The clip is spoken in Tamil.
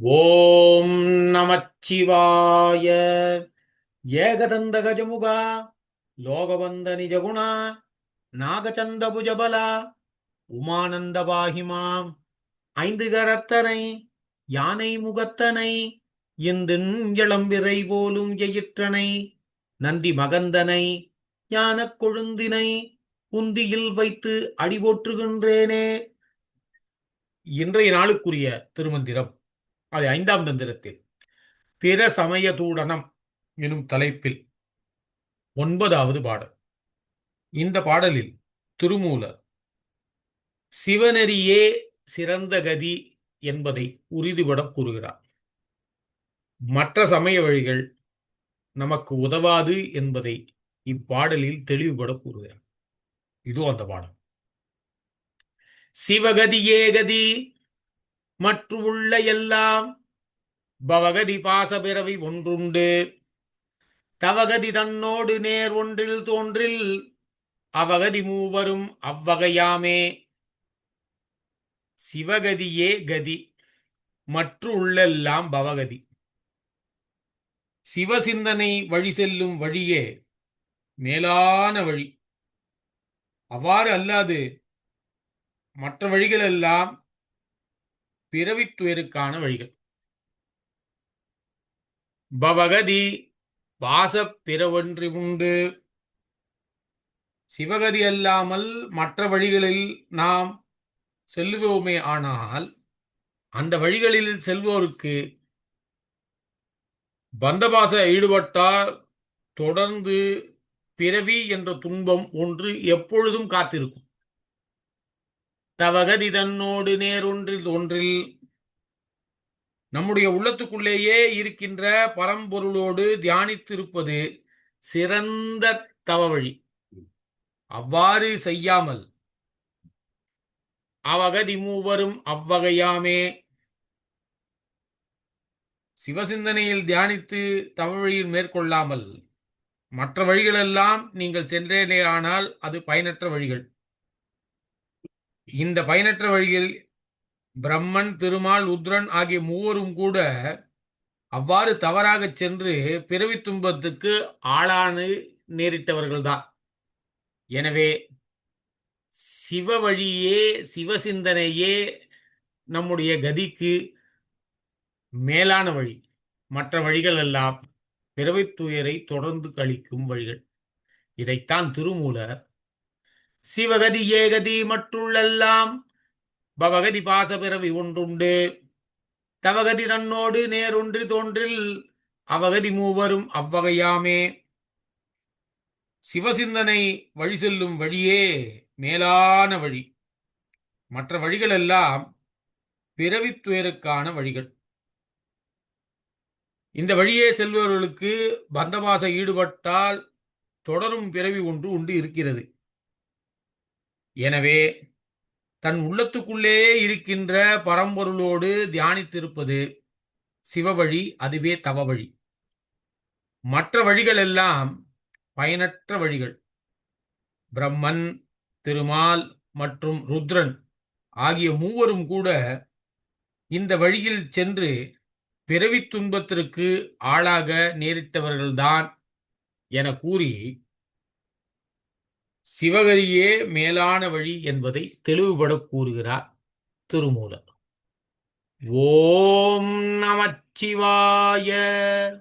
ஓம் நமச்சிவாய. ஏகதந்த கஜமுகா லோகவந்த நிஜகுணா நாகச்சந்த புஜபலா உமானந்த பாகிமாம் ஐந்து கரத்தனை யானை முகத்தனை இந்தின் இளம்பிறை போலும் எயிற்றனை நந்தி மகந்தனை ஞானக் கொழுந்தினை புந்தியில் வைத்து அடிபோற்றுகின்றேனே. இன்றைய நாளுக்குரிய திருமந்திரம். அது ஐந்தாம் தந்திரத்தில். பிற சமய தூடனம் எனும் தலைப்பில் ஒன்பதாவது பாடல். இந்த பாடலில் திருமூலர் சிவநெறியே சிறந்த கதி என்பதை உறுதிபட கூறுகிறார். மற்ற சமய வழிகள் நமக்கு உதவாது என்பதை இப்பாடலில் தெளிவுபட கூறுகிறார். இதுவும் அந்த பாடம் சிவகதியே கதி மற்றுள்ள எல்லாம் பவகதி பாசபிறவி ஒன்றுண்டு. தவகதி தன்னோடு நேர் ஒன்றில் தோன்றில் அவகதி மூவரும் அவ்வகையாமே. சிவகதியே கதி மற்ற உள்ளெல்லாம் பவகதி. சிவசிந்தனை வழி செல்லும் வழியே மேலான வழி. அவ்வாறு அல்லாது மற்ற வழிகளெல்லாம் பிறவித்துயருக்கான வழிகள். பவகதி வாசப்பிறவன்றி உண்டு. சிவகதி அல்லாமல் மற்ற வழிகளில் நாம் செல்லுவோமே ஆனால் அந்த வழிகளில் செல்வோருக்கு பந்தபாச ஈடுபட்டால் தொடர்ந்து பிறவி என்ற துன்பம் ஒன்று எப்பொழுதும் காத்திருக்கும். தவகதி தன்னோடு நேரொன்றில் ஒன்றில் நம்முடைய உள்ளத்துக்குள்ளேயே இருக்கின்ற பரம்பொருளோடு தியானித்திருப்பது சிறந்த தவ வழி அவ்வாறு செய்யாமல் அவகதி மூவரும் அவ்வகையாமே சிவசிந்தனையில் தியானித்து தவ வழியில் மேற்கொள்ளாமல் மற்ற வழிகளெல்லாம் நீங்கள் சென்றேனே ஆனால் அது பயனற்ற வழிகள். இந்த பயனற்ற வழியில் பிரம்மன் திருமால் உத்ரன் ஆகிய மூவரும் கூட அவ்வாறு தவறாக சென்று பிறவி துன்பத்துக்கு ஆளானு நேரிட்டவர்கள்தான். எனவே சிவ வழியே சிவசிந்தனையே நம்முடைய கதிக்கு மேலான வழி. மற்ற வழிகள் எல்லாம் பிறவித் துயரை தொடர்ந்து கழிக்கும் வழிகள். இதைத்தான் திருமூலர் சிவகதி ஏகதி மற்றுள்ளெல்லாம். பவகதி பாச பிறவி ஒன்றுண்டு. தவகதி தன்னோடு நேரொன்று தோன்றில் அவகதி மூவரும் அவ்வகையாமே. சிவசிந்தனை வழி செல்லும் வழியே மேலான வழி. மற்ற வழிகளெல்லாம் பிறவித்துயருக்கான வழிகள். இந்த வழியே செல்பவர்களுக்கு பந்தபாச ஈடுபட்டால் தொடரும் பிறவி ஒன்று உண்டு இருக்கிறது. எனவே தன் உள்ளத்துக்குள்ளே இருக்கின்ற பரம்பொருளோடு தியானித்திருப்பது சிவவழி அதுவே தவ வழி. மற்ற வழிகள் எல்லாம் பயனற்ற வழிகள். பிரம்மன் திருமால் மற்றும் ருத்ரன் ஆகிய மூவரும் கூட இந்த வழியில் சென்று பிறவி துன்பத்திற்கு ஆளாக நேரிட்டவர்கள்தான் என கூறி சிவகரியே மேலான வழி என்பதை தெளிவுபட கூறுகிறார் திருமூலர். ஓம் நமச்சிவாய.